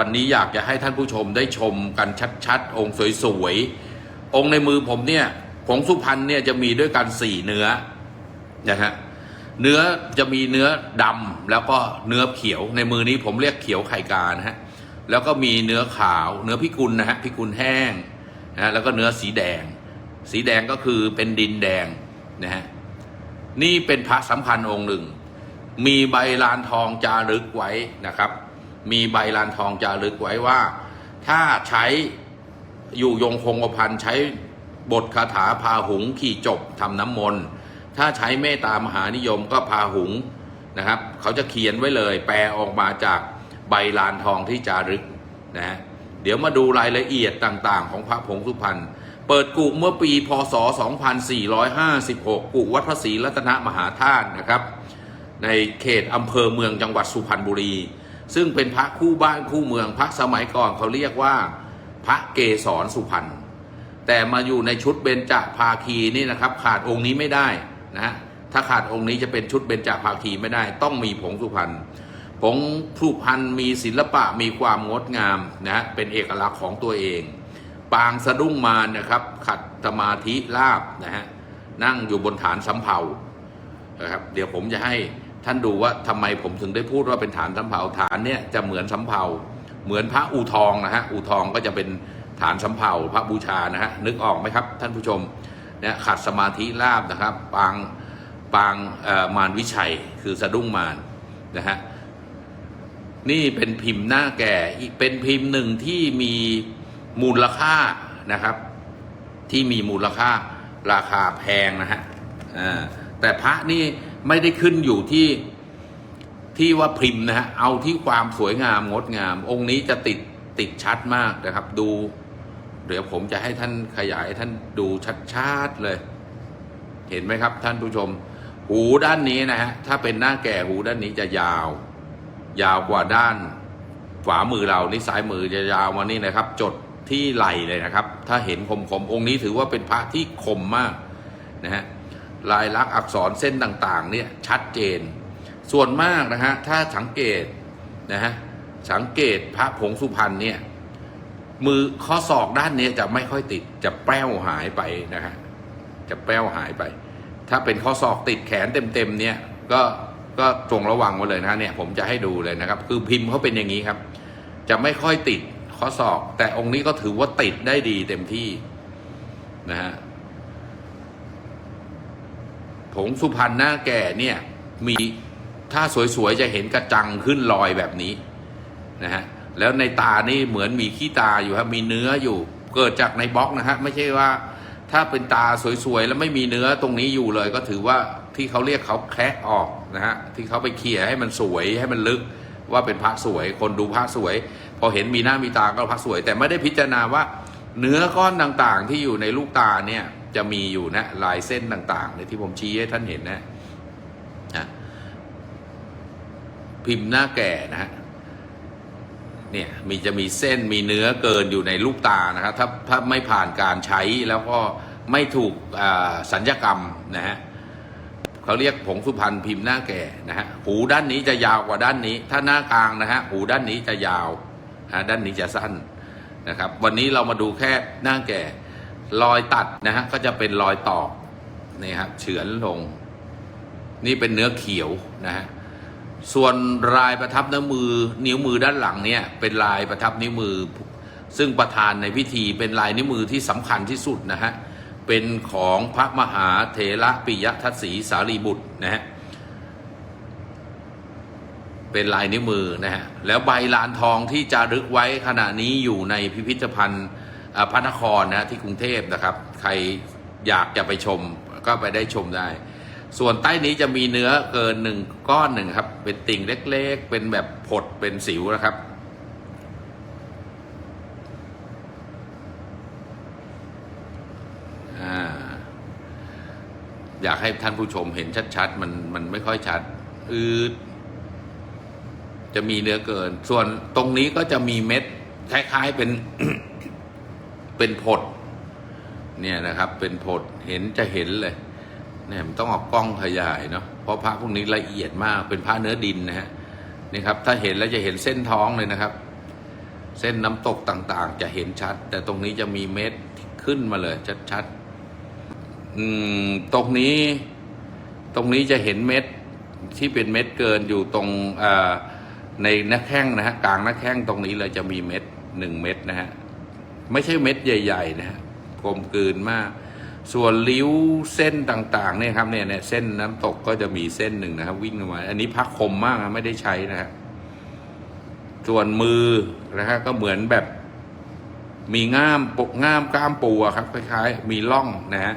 วันนี้อยากจะให้ท่านผู้ชมได้ชมกันชัดๆ องค์สวยๆ องค์ในมือผมเนี่ยผงสุพรรณเนี่ยจะมีด้วยกันสี่เนื้อนะฮะเนื้อจะมีเนื้อดำแล้วก็เนื้อเขียวในมือนี้ผมเรียกเขียวไข่กานะฮะแล้วก็มีเนื้อขาว เนื้อพิกุลนะฮะพิกุลแห้งนะฮะแล้วก็เนื้อสีแดง สีแดงก็คือเป็นดินแดงนะฮะนี่เป็นพระสำคัญองค์หนึ่ง มีใบลานทองจารึกไว้นะครับ มีใบลานทองจารึกไว้ว่า ถ้าใช้อยู่ยงคงกระพันใช้บทคาถาพาหุงขี่จบทำน้ำมนต์ ถ้าใช้เมตตามหานิยมก็พาหุงนะครับ เขาจะเขียนไว้เลย แปลออกมาจากใบลานทองที่จารึกนะฮะเดี๋ยวมาดูรายละเอียดต่างๆ ของพระผงสุพรรณเปิดกุเมื่อปีพศ 2456 กุวัดพระศรีรัตนมหาธาตุนะครับ ในเขตอำเภอเมืองจังหวัดสุพรรณบุรี ซึ่งเป็นพระคู่บ้านคู่เมืองพระสมัยก่อนเขาเรียกว่า พระเกศรสุพรรณแต่มาอยู่ในชุดเบญจภาคีนี่นะครับ ขาดองค์นี้ไม่ได้นะฮะถ้าขาดองค์นี้จะเป็นชุดเบญจภาคีไม่ได้ ต้องมีผงสุพรรณผงสุพรรณมีศิลปะมีความงดงามนะฮะเป็นเอกลักษณ์ของตัวเอง ปางสะดุ้งมานะครับ ขัดสมาธิลาบนะฮะนั่งอยู่บนฐานสำเภานะครับเดี๋ยวผมจะให้ ท่านดูว่าทำไมผมถึงได้พูดว่าเป็นฐานสำเภาฐานเนี่ยจะเหมือนสำเภาเหมือนพระอูทองนะฮะอูทองก็จะเป็นฐานสำเภาพระบูชานะฮะนึกออกไหมครับท่านผู้ชมเนี่ยขัดสมาธิลาบนะครับปางปางมารวิชัยคือสะดุ้งมารนะฮะนี่เป็นพิมพ์หน้าแก่เป็นพิมพ์หนึ่งที่มีมูลค่านะครับ ที่มีมูลค่าราคาแพงนะฮะแต่พระนี่ ไม่ได้ขึ้นอยู่ที่ที่ว่าพิมพ์นะฮะเอาที่ความสวยงามงดงาม องค์นี้จะติดติดชัดมากนะครับ ดู เดี๋ยวผมจะให้ท่านขยายท่านดูชัดๆเลย เห็นไหมครับท่านผู้ชม หูด้านนี้นะฮะถ้าเป็นหน้าแก่หูด้านนี้จะยาว ยาวกว่าด้านขวามือเรานี่ซ้ายมือจะยาวมานี่นะครับ จดที่ไหลเลยนะครับ ถ้าเห็นคมคมๆองค์นี้ถือว่าเป็นพระที่คมมากนะฮะ ลายลักษณ์อักษรเส้นต่าง ๆ เนี่ยชัดเจน ส่วนมากนะฮะถ้าสังเกตนะฮะสังเกตพระผงสุพรรณเนี่ยมือข้อศอกด้านเนี้ยจะไม่ค่อยติดจะแป้วหายไปนะฮะจะแป้วหายไป ถ้าเป็นข้อศอกติดแขนเต็มๆเนี่ยก็ก็จงระวังไว้เลยนะฮะเนี่ยผมจะให้ดูเลยนะครับ คือพิมพ์เขาเป็นอย่างนี้ครับ จะไม่ค่อยติดข้อศอก แต่องค์นี้ก็ถือว่าติดได้ดีเต็มที่นะฮะ ผงสุพรรณหน้าแก่เนี่ยมีถ้าสวยๆจะเห็นกระจังขึ้นลอยแบบนี้นะฮะแล้วในตานี่เหมือนมีขี้ตาอยู่ครับมีเนื้ออยู่เกิดจากในบล็อกนะฮะไม่ใช่ว่าถ้าเป็นตาสวยๆแล้วไม่มีเนื้อตรงนี้อยู่เลย ก็ถือว่าที่เขาเรียกเขาแคะออกนะฮะที่เขาไปเขี่ยให้มันสวยให้มันลึกว่าเป็นพระสวย คนดูพระสวย พอเห็นมีหน้ามีตาก็พระสวย แต่ไม่ได้พิจารณาว่าเนื้อก้อนต่างๆ ที่อยู่ในลูกตาเนี่ย จะมีอยู่นะลายเส้นต่างๆในที่ผมชี้ให้ท่านเห็นนะนะพิมพ์หน้าแก่นะฮะเนี่ยมีจะมีเส้นมีเนื้อเกินอยู่ในลูกตานะครับถ้าถ้าไม่ผ่านการใช้แล้วก็ไม่ถูกอ่าสัญญกรรมนะฮะเขาเรียกผงสุพรรณพิมพ์หน้าแก่นะฮะหูด้านนี้จะยาวกว่าด้านนี้ ถ้าหน้ากลางนะฮะหูด้านนี้จะยาวอ่าด้านนี้จะสั้นนะครับ วันนี้เรามาดูแค่หน้าแก่ รอยตัดนะฮะก็จะเป็นรอยตอกนี่ครับเฉือนลง นี่เป็นเนื้อเขียวนะฮะส่วนลายประทับนิ้วมือ นิ้วมือด้านหลังเนี่ยเป็นลายประทับนิ้วมือ ซึ่งประธานในพิธีเป็นลายนิ้วมือที่สำคัญที่สุดนะฮะเป็นของพระมหาเถระปิยทัศสีสารีบุตรนะฮะเป็นลายนิ้วมือนะฮะแล้วใบลานทองที่จารึกไว้ขณะนี้อยู่ในพิพิธภัณฑ์ พระนครนะที่กรุงเทพนะครับ ใครอยากจะไปชมก็ไปได้ชมได้ ส่วนใต้นี้จะมีเนื้อเกินหนึ่งก้อนหนึ่งครับ เป็นติ่งเล็กๆ เป็นแบบผดเป็นสิวนะครับอ่าอยากให้ท่านผู้ชมเห็นชัดๆ มันมันไม่ค่อยชัดอืดจะมีเนื้อเกิน ส่วนตรงนี้ก็จะมีเม็ดคล้ายๆเป็น เป็นผดเนี่ยนะครับเป็นผดเห็นจะเห็นเลยเนี่ยมันต้องออกกล้องขยายเนาะเพราะพระพวกนี้ละเอียดมากเป็นพระเนื้อดินนะฮะนี่ครับถ้าเห็นแล้วจะเห็นเส้นท้องเลยนะครับ เส้นน้ำตกต่างๆ จะเห็นชัด แต่ตรงนี้จะมีเม็ดขึ้นมาเลยชัดๆอืมตรงนี้ตรงนี้จะเห็นเม็ดที่เป็นเม็ดเกินอยู่ตรงอ่อในหน้าแข้งนะฮะกลางหน้าแข้งตรงนี้เลยจะมีเม็ดหนึ่งเม็ดนะฮะ ไม่ใช่เม็ดใหญ่ ๆ นะฮะกลมกลืนมาก ส่วนริ้วเส้นต่างๆเนี่ยครับเนี่ยเนี่ยเส้นน้ำตกก็จะมีเส้นหนึ่งนะครับ วิ่งออกมา อันนี้พักคมมากนะไม่ได้ใช้นะฮะส่วนมือนะฮะก็เหมือนแบบ มีง่ามปกง่ามกล้ามปูครับคล้ายๆ มีร่องนะฮะ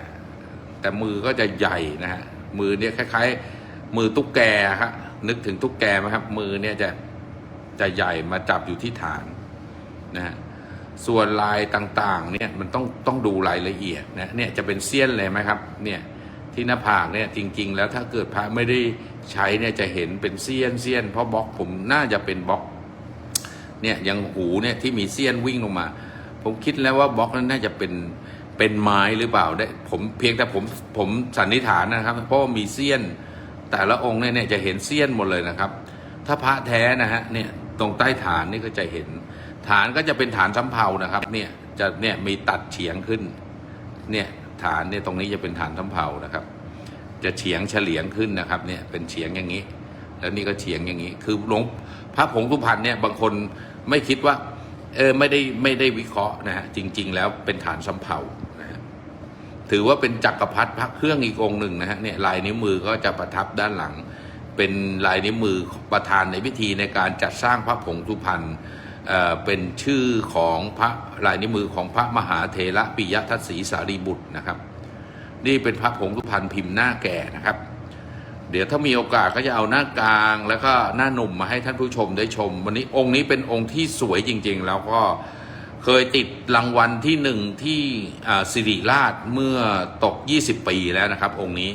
แต่มือก็จะใหญ่นะฮะมือเนี่ยคล้าย ๆ มือตุ๊กแกครับนึกถึงตุ๊กแกไหมครับ มือเนี่ยจะจะใหญ่มาจับอยู่ที่ฐานนะฮะ ส่วนลายต่างๆเนี่ยมันต้องต้องดูรายละเอียดนะเนี่ยจะเป็นเสี้ยนเลยไหมครับเนี่ยที่หน้าผากเนี่ยจริง ๆ แล้วถ้าเกิดพระไม่ได้ใช้เนี่ยจะเห็นเป็นเสี้ยนเสี้ยนเพราะบล็อกผมน่าจะเป็นบล็อกเนี่ยอยังหูเนี่ยที่มีเสี้ยนวิ่งลงมา ผมคิดแล้วว่าบล็อกนั้นน่าจะเป็นเป็นไม้หรือเปล่าได้ผมเพียงแต่ผมผมสันนิษฐานนะครับ เพราะมีเสี้ยนแต่ละองค์เนี่ยเนี่ยจะเห็นเสี้ยนหมดเลยนะครับ ถ้าพระแท้นะฮะเนี่ยตรงใต้ฐานนี่ก็จะเห็น ฐานก็จะเป็นฐานสำเภานะครับ เนี่ยจะเนี่ยมีตัดเฉียงขึ้น เนี่ยฐานเนี่ยตรงนี้จะเป็นฐานสำเภานะครับ จะเฉียงเฉลียงขึ้นนะครับ เนี่ยเป็นเฉียงอย่างนี้ แล้วนี่ก็เฉียงอย่างนี้ คือหลวงพระผงสุพรรณเนี่ยบางคนไม่คิดว่า เออไม่ได้ไม่ได้วิเคราะห์นะฮะจริง ๆ แล้วเป็นฐานสำเภานะฮะถือว่าเป็นจักรพรรดิพระเครื่องอีกองหนึ่งนะฮะเนี่ยลายนิ้วมือก็จะประทับด้านหลัง เป็นลายนิ้วมือประธานในพิธีในการจัดสร้างพระผงสุพรรณ เป็นชื่อของพระลายนิ้วมือของพระมหาเถระปิยทัศสีสารีบุตรนะครับ นี่เป็นพระผงสุพรรณพิมพ์หน้าแก่นะครับ เดี๋ยวถ้ามีโอกาสก็จะเอาหน้ากลางแล้วก็หน้าหนุ่มมาให้ท่านผู้ชมได้ชม วันนี้องค์นี้เป็นองค์ที่สวยจริง ๆ แล้วก็เคยติดรางวัลที่หนึ่งที่สิริราชเมื่อตก 20 ปีแล้วนะครับ องค์นี้